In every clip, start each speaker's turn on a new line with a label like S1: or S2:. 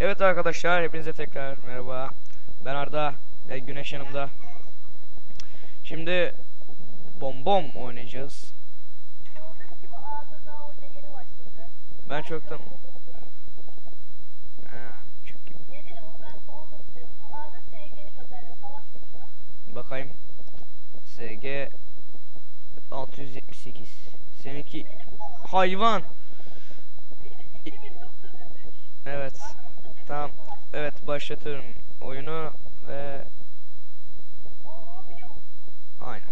S1: Evet arkadaşlar hepinize tekrar merhaba. Ben Arda ve Güneş yanımda. Şimdi bom bom oynayacağız. Ben çoktan... Ha, çok gibi. Bakayım. SG 678. Seninki hayvan.
S2: 2903.
S1: Evet. Başlatıyorum oyunu ve aynen.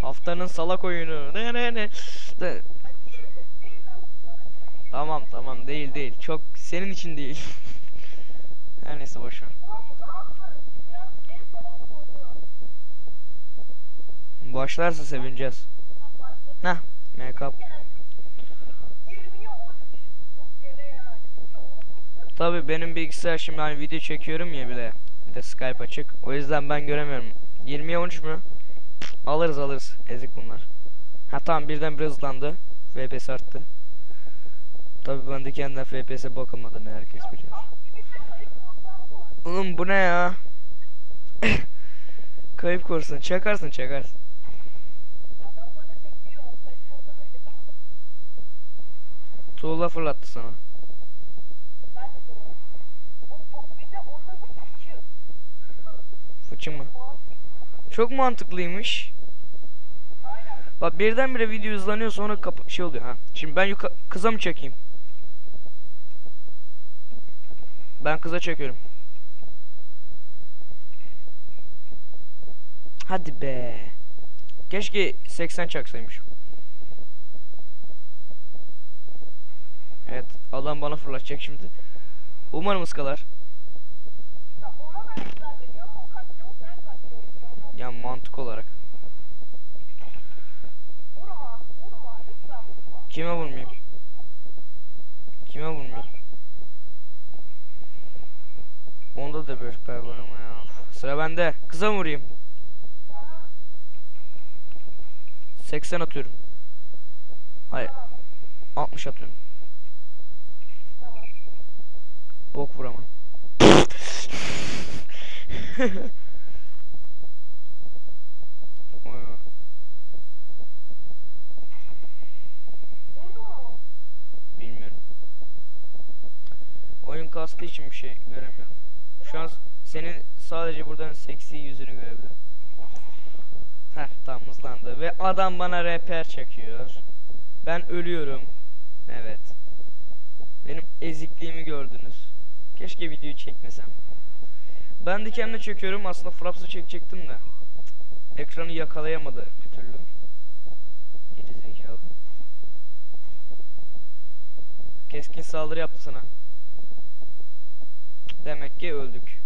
S1: Haftanın salak oyunu. Ne ne ne. Tamam tamam değil değil. Çok senin için değil. Her neyse boş ver. Başlarsa sevineceğiz. Heh. Make-up. Tabi benim bilgisayar şimdi hani video çekiyorum ya bir de. Bir de Skype açık. O yüzden ben göremiyorum. 20'ye 13 mü? Alırız alırız. Ezik bunlar. Ha tamam birden biraz hızlandı. FPS arttı. Tabi ben de kendine FPS'e bakılmadığını herkes biliyor. Oğlum bu ne ya? Kayıp korsun. Çakarsın çakarsın. Tuğla fırlattı sana. Fıçı mı? Çok mantıklıymış. Bak birdenbire video hızlanıyor sonra kapı şey oluyor ha. Şimdi ben yuka kıza mı çekeyim? Ben kıza çekiyorum. Hadi be. Keşke 80 çaksaymış. Evet, adam bana fırlatacak şimdi. Umarım ıskalar. Ya mantık olarak. Kime vurmayayım? Kime vurmayayım? Onda da bir süper var ama ya. Sıra bende. Kıza vurayım? 80 atıyorum. Hayır. 60 atıyorum. Bok vuramam. Bilmiyorum. Oyun kastı için bir şey göremiyorum. Şu an senin sadece buradan seksi yüzünü görebilirim. Heh tam hızlandı ve adam bana reper çekiyor. Ben ölüyorum. Evet. Benim ezikliğimi gördünüz. Keşke videoyu çekmesem. Ben de kendime çekiyorum. Aslında Fraps'ı çekecektim de. Ekranı yakalayamadı bir türlü. Geri zekalı. Keskin saldırı yaptı sana. Demek ki öldük.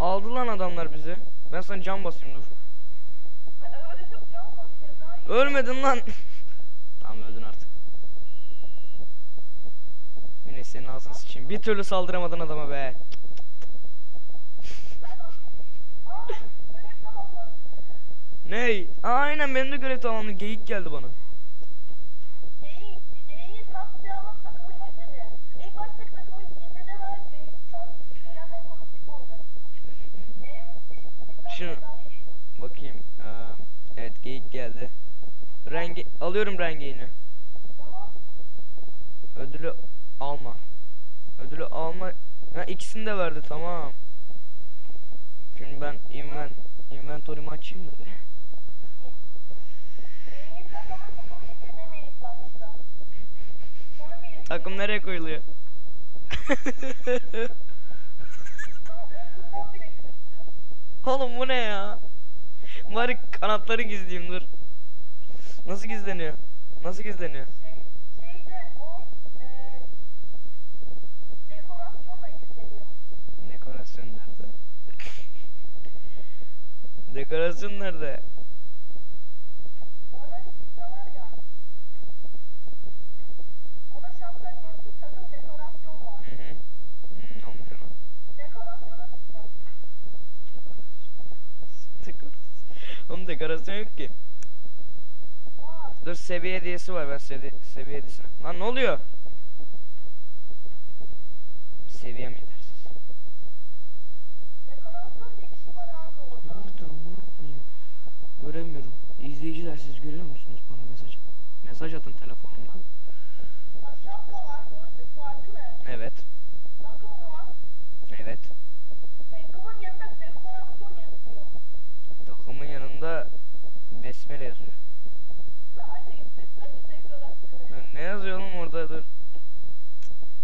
S1: Aldı lan adamlar bizi. Ben sana can basayım dur. Ölmedin lan. tamam öldün artık. Güneş senin ağzını sıçayım. Bir türlü saldıramadın adama be. Ney? Aynen benim de görev tamamlandı. Geyik geldi bana. Şunu bakayım. Aa, evet geyik geldi. Rengi alıyorum rengeğini. Ödülü alma. Ödülü alma. Ha ikisini de verdi tamam. Şimdi ben inven inventory'mi açayım mı? Takım nereye koyuluyor? Oğlum bu ne ya? Bari kanatları gizleyeyim dur. Nasıl gizleniyor? Nasıl gizleniyor?
S2: Şey, şeyde o e, dekorasyonla gizleniyor.
S1: Dekorasyon nerede? Dekorasyon nerede?
S2: Orada bir şey var ya. Ona şapka görsün takım dekorasyon var.
S1: Hı hı. Hmm, ne olmuş ona?
S2: Dekorasyona tıkla.
S1: Tıkır. Oğlum dekorasyon yok ki. Dur seviye hediyesi var ben sevi seviye hediyesine. Lan ne oluyor? Seviyem yetersiz.
S2: Dekorasyon diye bir şey var abi orada.
S1: Nerede amına koyayım? Göremiyorum. İzleyiciler siz görüyor musunuz bana mesaj? Mesaj atın telefonumdan.
S2: Bak şapka var, gözlük var değil mi?
S1: Evet.
S2: Takım var.
S1: Evet.
S2: Takımın yanında dekorasyon yazıyor.
S1: Takımın yanında besmele yazıyor.
S2: Hadi
S1: Ne yazıyor oğlum orada dur.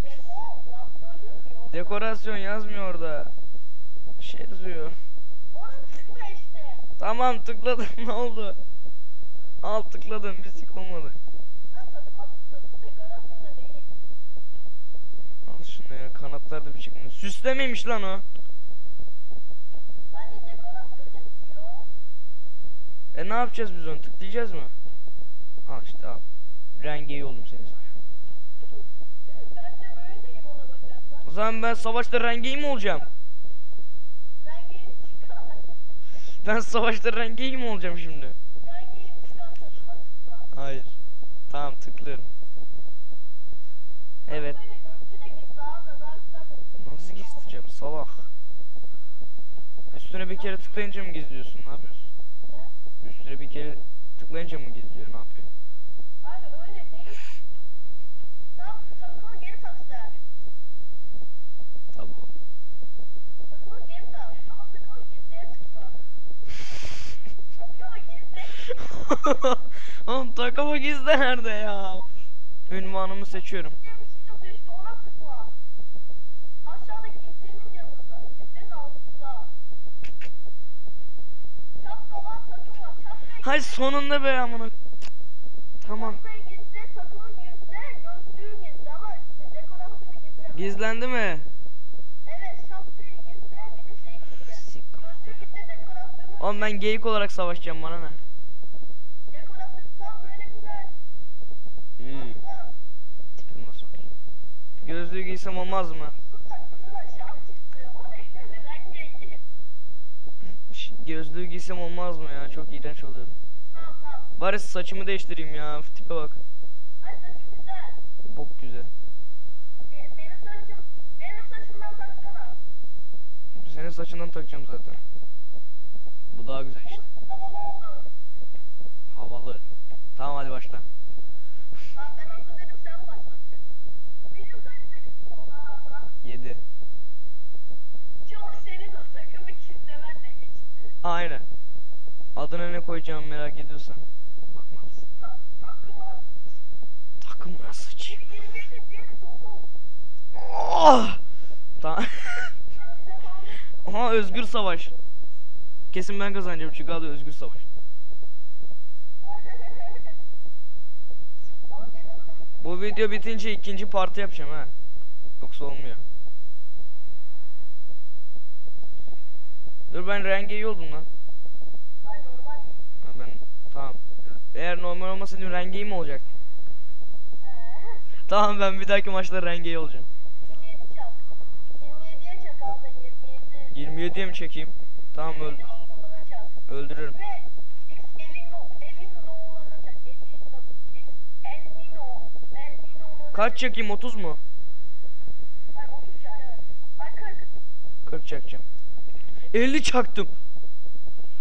S2: Dekorasyon yazıyor.
S1: Dekorasyon yazmıyor orada. Şey yazıyor.
S2: Onu tıkla işte.
S1: Tamam tıkladım ne oldu? Al tıkladım bir sik olmadı. Al şunu ya kanatlar da bir çıkmıyor. Süslemeymiş lan o. E ne yapacağız biz onu tıklayacağız mı? Al işte al. Rengi iyi oldum senin
S2: bakarsan.
S1: O zaman ben savaşta rengi mi olacağım?
S2: Ben
S1: savaşta rengi mi olacağım şimdi?
S2: Ben giyim çıkar takıma tıkla.
S1: Hayır. Tamam tıklıyorum. Evet. Nasıl gizleyeceğim salak? Üstüne bir kere tıklayınca mı gizliyorsun? Ne yapıyorsun? Üstüne bir kere tıklayınca mı gizliyor? Ne yapıyor?
S2: Hayır öyle değil. Tam takımı geri tak sen.
S1: Tabii.
S2: Takımı geri tak. Ama takımı gizliye tıkla. Takımı gizliye
S1: Oğlum takımı gizle nerede ya? Ünvanımı seçiyorum.
S2: diye bir şey yazıyor işte ona tıkla. Aşağıda gizlinin yanında. Gizlinin altında. Şapka var takım var. Şapkayı
S1: Hay sonunda be amına. Tamam. Gizlendi mi?
S2: Evet, şapkayı gizle, bir de şey gizle.
S1: Oğlum ben geyik olarak savaşacağım bana ne?
S2: Dekorasyon tam böyle güzel.
S1: Hmm.
S2: Aslında
S1: Tipime sokayım. Gözlüğü giysem olmaz mı? Gözlüğü giysem olmaz mı ya? Çok iğrenç oluyorum. Bari saçımı değiştireyim ya. Tipe bak.
S2: Ay güzel.
S1: Bok güzel. Senin saçından takacağım zaten. Bu daha güzel işte.
S2: Havalı.
S1: Tamam hadi başla.
S2: Tamam ben hazır dedim sen başla. Benim saçım oldu abi.
S1: 7.
S2: Çok senin o takımı kitlemenle geçti.
S1: Aynen. Adına ne koyacağımı merak ediyorsan.
S2: Takıma.
S1: Takımına sıçayım.
S2: 27 diğeri dokuz.
S1: Oh! Tamam. Aha özgür savaş. Kesin ben kazanacağım çünkü adı özgür savaş. Bu video bitince ikinci parti yapacağım ha. Yoksa olmuyor. Dur ben rengi iyi oldum lan. Ha, ben tamam. Eğer normal olmasaydım rengi iyi mi olacak? Tamam ben bir dahaki maçta rengi iyi olacağım.
S2: 27 çak. 27'ye çak abi 27.
S1: 27'ye mi çekeyim? Tamam öl
S2: Elin oğluna çak.
S1: öldürürüm. Kaç çekeyim 30 mu?
S2: Hayır 30 çak evet. Hayır 40.
S1: 40 çakacağım. 50 çaktım.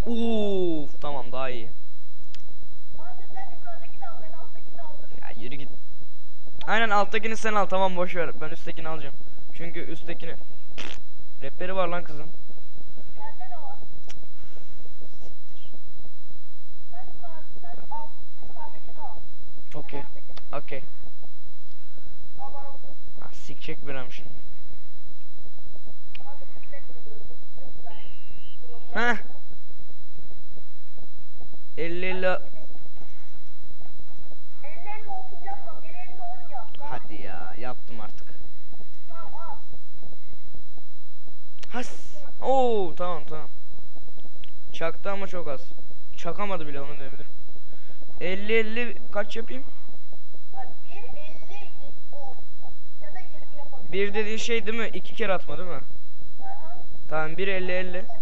S1: Uf tamam daha iyi. Ya yürü git. Aynen alttakini sen al tamam boş ver. Ben üsttekini alacağım. Çünkü üsttekini Rapleri var lan kızın. Okey. Okey. Sikecek bir şimdi.
S2: Hadi tıklet vuruyorum. Lütfen.
S1: Heh. 50 50
S2: 50 50 30 yapma. 1 50 10 yap. Tamam.
S1: Hadi ya yaptım artık. Has. Oo tamam tamam. Çaktı ama çok az. Çakamadı bile onu diyebilirim. 50 50 kaç yapayım?
S2: Bak 1 50 10 ya da 20 yapabilirim.
S1: Bir dediğin şey değil mi? İki kere atma değil mi? Tamam 1 50 50.